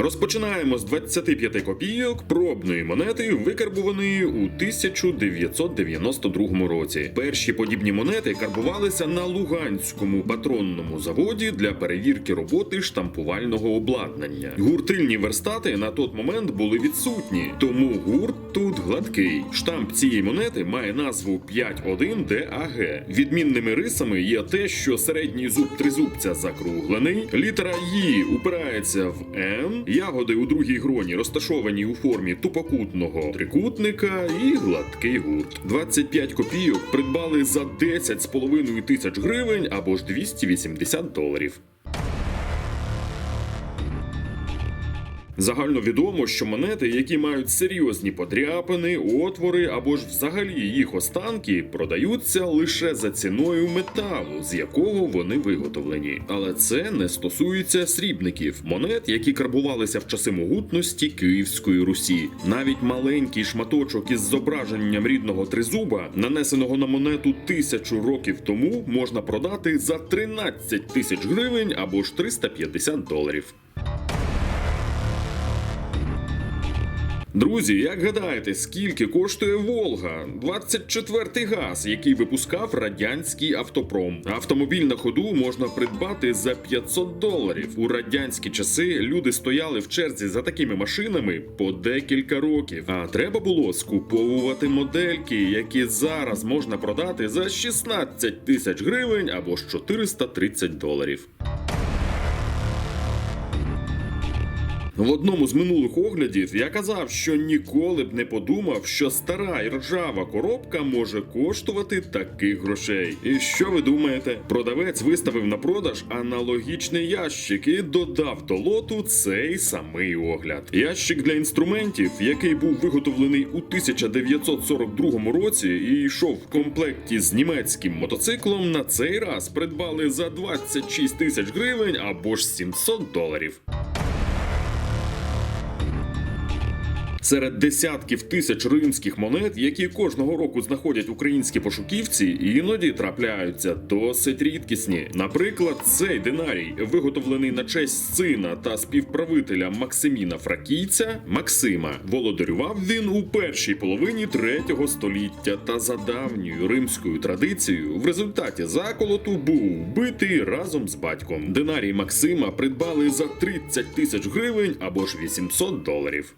Розпочинаємо з 25 копійок пробної монети, викарбуваної у 1992 році. Перші подібні монети карбувалися на Луганському патронному заводі для перевірки роботи штампувального обладнання. Гуртильні верстати на той момент були відсутні, тому гурт тут гладкий. Штамп цієї монети має назву 5.1 DAG. Відмінними рисами є те, що середній зуб тризубця закруглений, літера «Ї» упирається в М, ягоди у другій гроні розташовані у формі тупокутного трикутника і гладкий гурт. 25 копійок придбали за 10,5 тисяч гривень або ж 280 доларів. Загально відомо, що монети, які мають серйозні подряпини, отвори або ж взагалі їх останки, продаються лише за ціною металу, з якого вони виготовлені. Але це не стосується срібників, монет, які карбувалися в часи могутності Київської Русі. Навіть маленький шматочок із зображенням рідного тризуба, нанесеного на монету тисячу років тому, можна продати за 13 тисяч гривень або ж 350 доларів. Друзі, як гадаєте, скільки коштує Волга? 24-й газ, який випускав радянський автопром. Автомобіль на ходу можна придбати за 500 доларів. У радянські часи люди стояли в черзі за такими машинами по декілька років. А треба було скуповувати модельки, які зараз можна продати за 16 тисяч гривень або ж 430 доларів. В одному з минулих оглядів я казав, що ніколи б не подумав, що стара і ржава коробка може коштувати таких грошей. І що ви думаєте? Продавець виставив на продаж аналогічний ящик і додав до лоту цей самий огляд. Ящик для інструментів, який був виготовлений у 1942 році і йшов в комплекті з німецьким мотоциклом, на цей раз придбали за 26 тисяч гривень або ж 700 доларів. Серед десятків тисяч римських монет, які кожного року знаходять українські пошуківці, іноді трапляються досить рідкісні. Наприклад, цей динарій, виготовлений на честь сина та співправителя Максиміна Фракійця Максима. Володарював він у першій половині третього століття та за давньою римською традицією в результаті заколоту був вбитий разом з батьком. Динарій Максима придбали за 30 тисяч гривень або ж 800 доларів.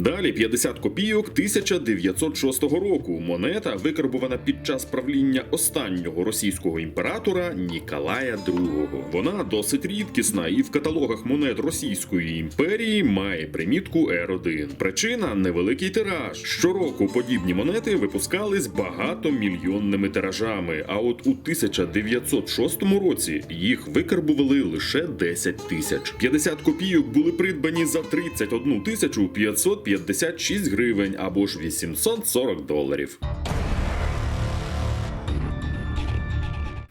Далі 50 копійок 1906 року. Монета викарбувана під час правління останнього російського імператора Ніколая II. Вона досить рідкісна і в каталогах монет Російської імперії має примітку R1. Причина невеликий тираж. Щороку подібні монети випускались багатомільйонними тиражами. А от у 1906 році їх викарбували лише 10 тисяч. 50 копійок були придбані за 31 тисячу 556 гривень або ж 840 доларів.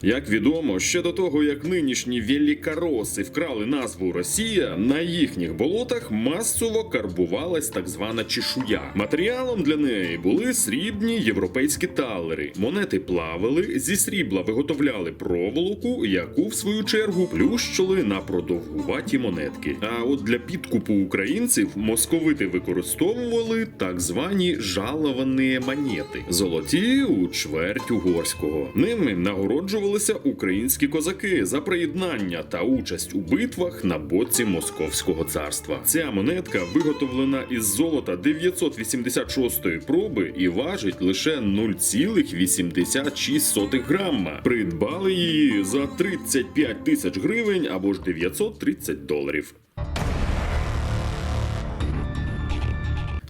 Як відомо, ще до того, як нинішні великороси вкрали назву Росія, на їхніх болотах масово карбувалась так звана чешуя. Матеріалом для неї були срібні європейські талери. Монети плавили, зі срібла виготовляли проволоку, яку в свою чергу плющили на продовгуваті монетки. А от для підкупу українців московити використовували так звані жаловані монети, золоті у чверть угорського. Ними нагороджували боролися українські козаки за приєднання та участь у битвах на боці Московського царства. Ця монетка виготовлена із золота 986 проби і важить лише 0,86 грамма. Придбали її за 35 тисяч гривень або ж 930 доларів.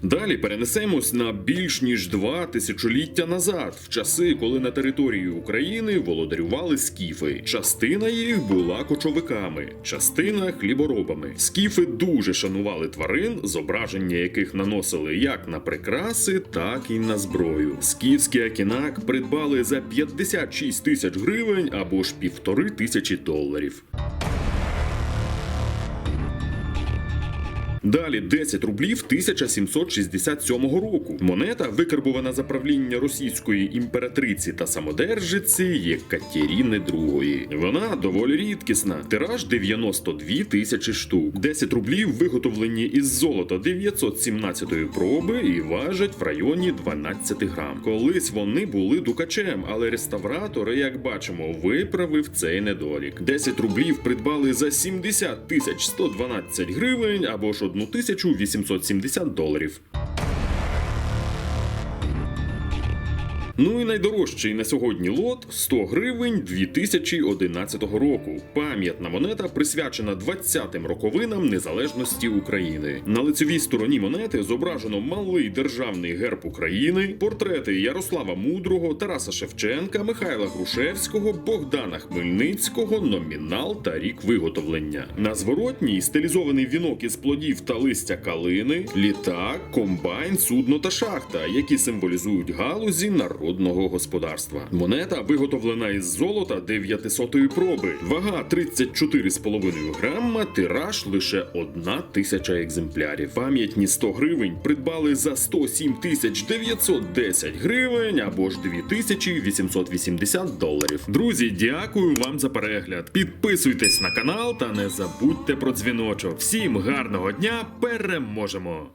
Далі перенесемось на більш ніж два тисячоліття назад, в часи, коли на території України володарювали скіфи. Частина їх була кочовиками, частина хліборобами. Скіфи дуже шанували тварин, зображення яких наносили як на прикраси, так і на зброю. Скіфський акінак придбали за 56 тисяч гривень або ж півтори тисячі доларів. Далі 10 рублів 1767 року. Монета викарбована за правління російської імператриці та самодержиці Єкатеріни II. Вона доволі рідкісна. Тираж 92 тисячі штук. 10 рублів виготовлені із золота 917 проби і важать в районі 12 грам. Колись вони були дукачем, але реставратор, як бачимо, виправив цей недолік. 10 рублів придбали за 70 тисяч 112 гривень або ж 1870 доларів. Ну і найдорожчий на сьогодні лот 100 гривень 2011 року. Пам'ятна монета присвячена 20-м роковинам незалежності України. На лицевій стороні монети зображено малий державний герб України, портрети Ярослава Мудрого, Тараса Шевченка, Михайла Грушевського, Богдана Хмельницького, номінал та рік виготовлення. На зворотній стилізований вінок із плодів та листя калини, літак, комбайн, судно та шахта, які символізують галузі народного господарства. Монета виготовлена із золота 900-ї проби, вага 34,5 грама, тираж лише одна тисяча екземплярів. Пам'ятні 100 гривень придбали за 107 тисяч 910 гривень або ж 2880 доларів. Друзі, дякую вам за перегляд. Підписуйтесь на канал та не забудьте про дзвіночок. Всім гарного дня! Переможемо!